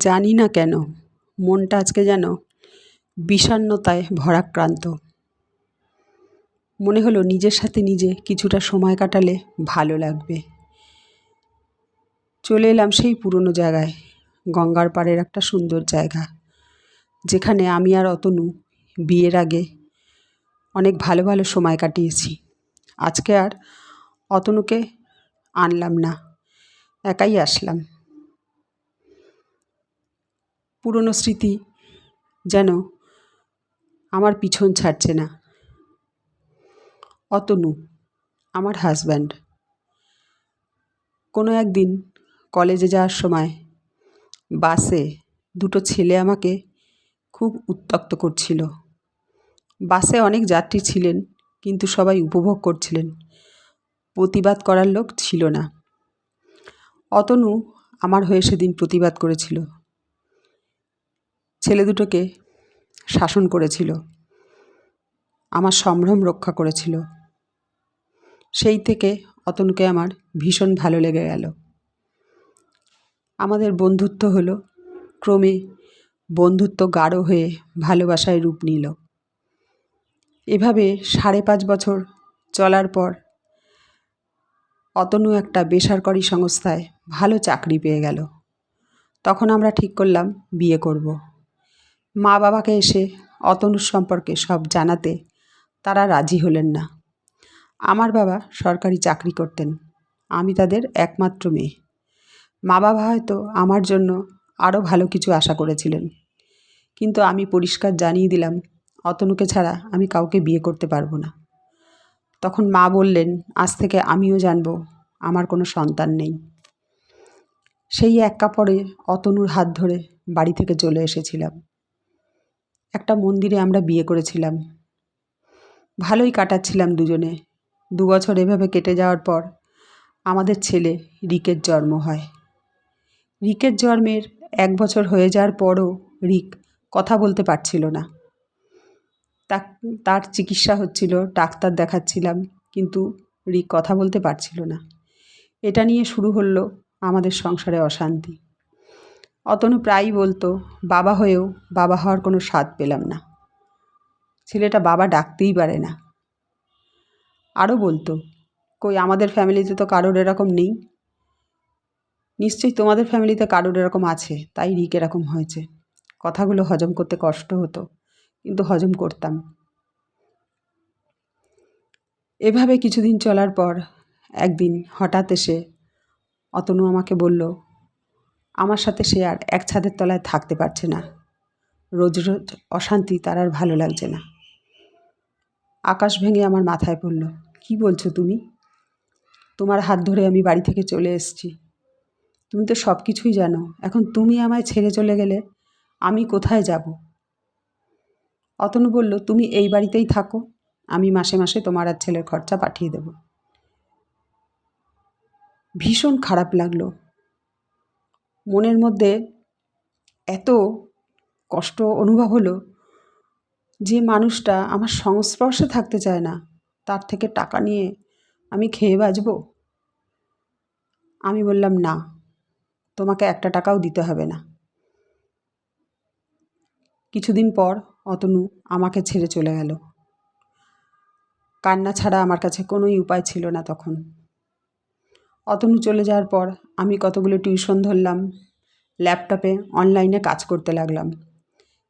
জানি না কেন, মনটা আজকে যেন বিষণ্ণতায় ভরাক্রান্ত। মনে হলো নিজের সাথে নিজে কিছুটা সময় কাটালে ভালো লাগবে। চলে এলাম সেই পুরনো জায়গায়, গঙ্গার পাড়ের একটা সুন্দর জায়গা, যেখানে আমি আর অতনু বিয়ের আগে অনেক ভালো ভালো সময় কাটিয়েছি। আজকে আর অতনুকে আনলাম না, একাই আসলাম। পুরনো স্মৃতি যেন আমার পিছন ছাড়ছে না। অতনু, আমার হাজব্যান্ড কোনো একদিন কলেজে যাওয়ার সময় বাসে দুটো ছেলে আমাকে খুব উত্তক্ত করছিল। বাসে অনেক যাত্রী ছিলেন, কিন্তু সবাই উপভোগ করছিলেন। প্রতিবাদ করার লোক ছিল না। অতনু আমার হয়ে সেদিন প্রতিবাদ করেছিল। ছেলে দুটোকে শাসন করেছিল, আমার সম্ভ্রম রক্ষা করেছিল। সেই থেকে অতনুকে আমার ভীষণ ভালো লেগে গেল। আমাদের বন্ধুত্ব হলো, ক্রমে বন্ধুত্ব গাঢ় হয়ে ভালোবাসায় রূপ নিল। এভাবে সাড়ে পাঁচ বছর চলার পর অতনু একটা বেসরকারি সংস্থায় ভালো চাকরি পেয়ে গেল। তখন আমরা ঠিক করলাম বিয়ে করব। মা বাবাকে এসে অতনুর সম্পর্কে সব জানাতে তারা রাজি হলেন না। আমার বাবা সরকারি চাকরি করতেন, আমি তাদের একমাত্র মেয়ে। মা বাবা হয়তো আমার জন্য আরও ভালো কিছু আশা করেছিলেন, কিন্তু আমি পরিষ্কার জানিয়ে দিলাম, অতনুকে ছাড়া আমি কাউকে বিয়ে করতে পারব না। তখন মা বললেন, আজ থেকে আমিও জানব, আমার কোনো সন্তান নেই। সেই এক কাপড়ে অতনুর হাত ধরে বাড়ি থেকে চলে এসেছিলাম। একটা মন্দিরে আমরা বিয়ে করেছিলাম। ভালোই কাটাচ্ছিলাম দুজনে। দু বছর এভাবে কেটে যাওয়ার পর আমাদের ছেলে রিকের জন্ম হয়। রিকের জন্মের এক বছর হয়ে যাওয়ার পরও রিক কথা বলতে পারছিল না। তার চিকিৎসা হচ্ছিল, ডাক্তার দেখাচ্ছিলাম, কিন্তু রিক কথা বলতে পারছিল না। এটা নিয়ে শুরু হলো আমাদের সংসারে অশান্তি। অতনু প্রায়ই বলতো, বাবা হয়েও বাবা হওয়ার কোনো স্বাদ পেলাম না। ছেলেটা বাবা ডাকতেই পারে না। আরও বলতো, কই, আমাদের ফ্যামিলিতে তো কারোর এরকম নেই। নিশ্চয়ই তোমাদের ফ্যামিলিতে কারোর এরকম আছে, তাই রিক এরকম হয়েছে। কথাগুলো হজম করতে কষ্ট হতো, কিন্তু হজম করতাম। এভাবে কিছুদিন চলার পর একদিন হঠাৎ এসে অতনু আমাকে বলল আমার সাথে সে আর এক ছাদের তলায় থাকতে পারছে না। রোজ রোজ অশান্তি তার আর ভালো লাগছে না। আকাশ ভেঙে আমার মাথায় পড়ল, কি বলছো তুমি? তোমার হাত ধরে আমি বাড়ি থেকে চলে এসেছি। তুমি তো সব কিছুই জানো। এখন তুমি আমায় ছেড়ে চলে গেলে আমি কোথায় যাব? অতনু বলল, তুমি এই বাড়িতেই থাকো। আমি মাসে মাসে তোমার আর ছেলের খরচা পাঠিয়ে দেব। ভীষণ খারাপ লাগল। মনের মধ্যে এত কষ্ট অনুভব হলো যে মানুষটা আমার সংস্পর্শে থাকতে চায় না। তার থেকে টাকা নিয়ে আমি খেয়ে বাঁচব? আমি বললাম, না, তোমাকে একটা টাকাও দিতে হবে না। কিছুদিন পর অতনু আমাকে ছেড়ে চলে গেল। কান্না ছাড়া আমার কাছে কোনোই উপায় ছিল না তখন। অতনু চলে যাওয়ার পর আমি কতগুলো টিউশন ধরলাম, ল্যাপটপে, অনলাইনে কাজ করতে লাগলাম।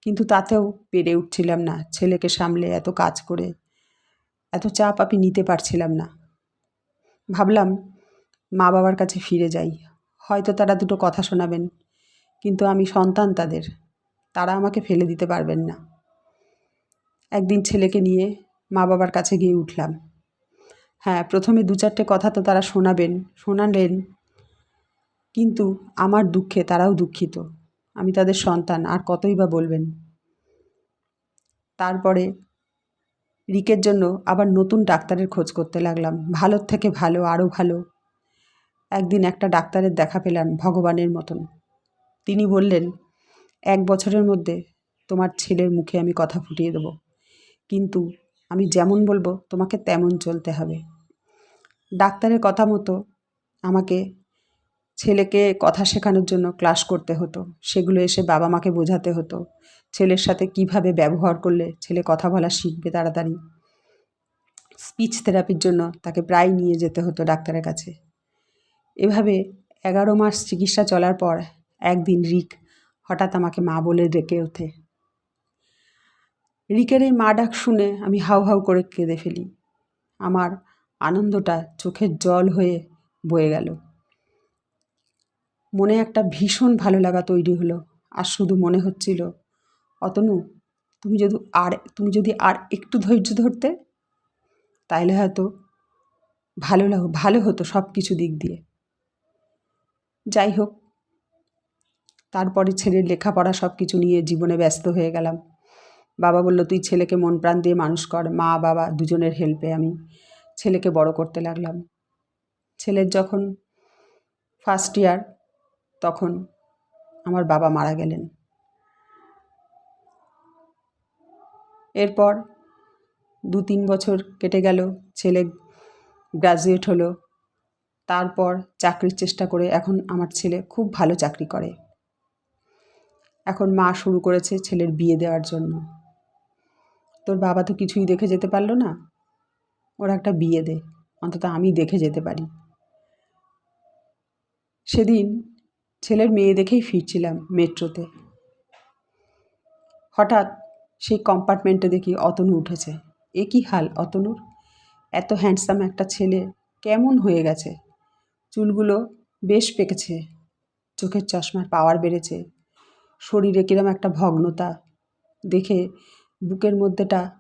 কিন্তু তাতেও পেরে উঠছিলাম না, ছেলেকে সামলে এত কাজ করে, এত চাপ আমি নিতে পারছিলাম না। ভাবলাম, মা বাবার কাছে ফিরে যাই। হয়তো তারা দুটো কথা শোনাবেন, কিন্তু আমি সন্তান তাদের, তারা আমাকে ফেলে দিতে পারবেন না। একদিন ছেলেকে নিয়ে মা বাবার কাছে গিয়ে উঠলাম। হ্যাঁ প্রথমে দু চারটে কথা তো তারা শোনাবেন, শোনালেন। কিন্তু আমার দুঃখে তারাও দুঃখিত। আমি তাদের সন্তান, আর কতই বা বলবেন। তারপরে রিকের জন্য আবার নতুন ডাক্তারের খোঁজ করতে লাগলাম। ভালোর থেকে ভালো, আরও ভালো। একদিন একটা ডাক্তারের দেখা পেলাম ভগবানের মতন। তিনি বললেন, এক বছরের মধ্যে তোমার ছেলের মুখে আমি কথা ফুটিয়ে দেবো। কিন্তু আমি যেমন বলব, তোমাকে তেমন চলতে হবে। ডাক্তারের কথা মতো আমাকে ছেলেকে কথা শেখানোর জন্য ক্লাস করতে হতো। সেগুলো এসে বাবা মাকে বোঝাতে হতো। ছেলের সাথে কীভাবে ব্যবহার করলে ছেলে কথা বলা শিখবে তাড়াতাড়ি। স্পিচ থেরাপির জন্য তাকে প্রায় নিয়ে যেতে হতো ডাক্তারের কাছে। এভাবে এগারো মাস চিকিৎসা চলার পর একদিন রিক হঠাৎ আমাকে মা বলে ডেকে ওঠে। রিকের এই মা ডাক শুনে আমি হাউ হাউ করে কেঁদে ফেলি। আমার আনন্দটা চোখের জল হয়ে বয়ে গেল। মনে একটা ভীষণ ভালো লাগা তৈরি হলো, আর শুধু মনে হচ্ছিল, অতনু, তুমি যদি আর, তুমি যদি আর একটু ধৈর্য ধরতে, তাইলে হয়তো ভালো লাগ, ভালো হতো সব কিছু দিক দিয়ে। যাই হোক, তারপরে ছেলের লেখাপড়া সব কিছু নিয়ে জীবনে ব্যস্ত হয়ে গেলাম। বাবা বলল, তুই ছেলেকে মন প্রাণ দিয়ে মানুষ কর, মা, বাবা দুজনের হেল্পে আমি। ছেলেকে বড় করতে লাগলাম। ছেলের যখন ফার্স্ট ইয়ার তখন আমার বাবা মারা গেলেন। এরপর দু তিন বছর কেটে গেল, ছেলে গ্রাজুয়েট হলো। তারপর চাকরির চেষ্টা করে এখন আমার ছেলে খুব ভালো চাকরি করে। এখন মা শুরু করেছে ছেলের বিয়ে দেওয়ার জন্য। তোর বাবা তো কিছুই দেখে যেতে পারল না। ওর একটা বিয়ে দে অন্তত আমি দেখে যেতে পারি। সেদিন ছেলের মেয়ে দেখেই ফিরছিলাম মেট্রোতে। হঠাৎ সেই কম্পার্টমেন্টে দেখি অতনু উঠেছে। এ কী হাল অতনুর? এত হ্যান্ডসাম একটা ছেলে কেমন হয়ে গেছে? চুলগুলো বেশ পেকেছে। চোখের চশমার পাওয়ার বেড়েছে। শরীরে কিরম একটা ভগ্নতা। দেখে বুকের মধ্যেটা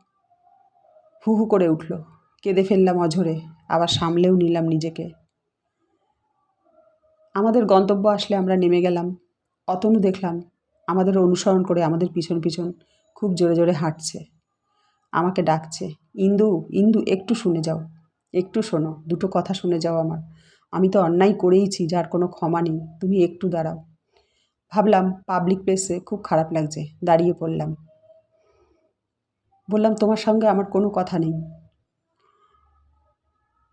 হু হু করে উঠল। কেঁদে ফেললাম অঝরে, আবার সামলেও নিলাম নিজেকে। আমাদের গন্তব্য আসলে আমরা নেমে গেলাম। অতনু দেখলাম, আমাদের অনুসরণ করে আমাদের পিছন পিছন খুব জোরে জোরে হাঁটছে। আমাকে ডাকছে, ইন্দু ইন্দু, একটু শুনে যাও। একটু শোনো, দুটো কথা শুনে যাও আমার। আমি তো অন্যায় করেইছি, যার কোনো ক্ষমা নেই, তুমি একটু দাঁড়াও। ভাবলাম পাবলিক প্লেসে খুব খারাপ লাগছে, দাঁড়িয়ে পড়লাম। বললাম, তোমার সঙ্গে আমার কোনো কথা নেই।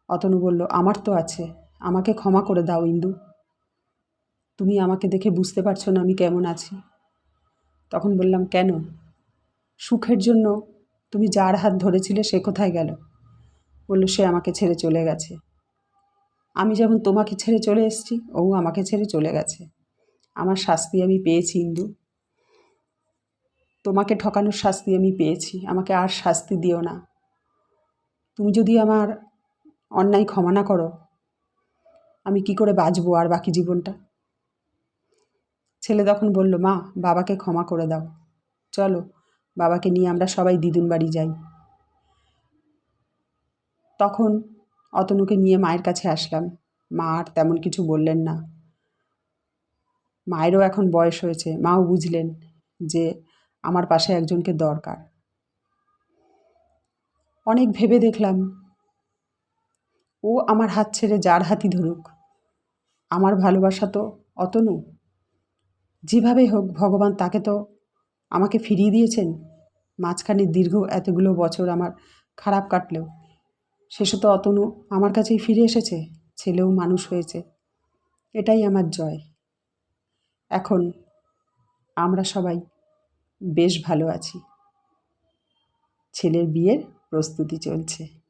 অতনু বলল, আমার তো আছে। আমাকে ক্ষমা করে দাও, ইন্দু। তুমি আমাকে দেখে বুঝতে পারছ না আমি কেমন আছি। তখন বললাম, কেন? সুখের জন্য তুমি যার হাত ধরেছিলে সে কোথায় গেল? বলল, সে আমাকে ছেড়ে চলে গেছে। আমি যেমন তোমাকে ছেড়ে চলে এসেছি, ও আমাকে ছেড়ে চলে গেছে। আমার শাস্তি আমি পেয়েছি, ইন্দু। তোমাকে ঠকানোর শাস্তি আমি পেয়েছি। আমাকে আর শাস্তি দিও না। তুমি যদি আমার অন্যায় ক্ষমা না করো। আমি কি করে বাঁচবো আর বাকি জীবনটা? ছেলে তখন বলল, মা, বাবাকে ক্ষমা করে দাও। চলো, বাবাকে নিয়ে আমরা সবাই দিদুন বাড়ি যাই। তখন অতনুকে নিয়ে মায়ের কাছে আসলাম। মা আর তেমন কিছু বললেন না। মায়েরও এখন বয়স হয়েছে। মাও বুঝলেন যে আমার পাশে একজনকে দরকার। অনেক ভেবে দেখলাম ও আমার হাত ছেড়ে যার হাতি ধরুক। আমার ভালোবাসা তো অতনু। যেভাবে হোক, ভগবান তাকে তো আমাকে ফিরিয়ে দিয়েছেন। মাঝখানে দীর্ঘ এতগুলো বছর আমার খারাপ কাটলেও, শেষে তো অতনু আমার কাছেই ফিরে এসেছে, ছেলেও মানুষ হয়েছে। এটাই আমার জয়। এখন আমরা সবাই বেশ ভালো আছি। ছেলের বিয়ের প্রস্তুতি চলছে।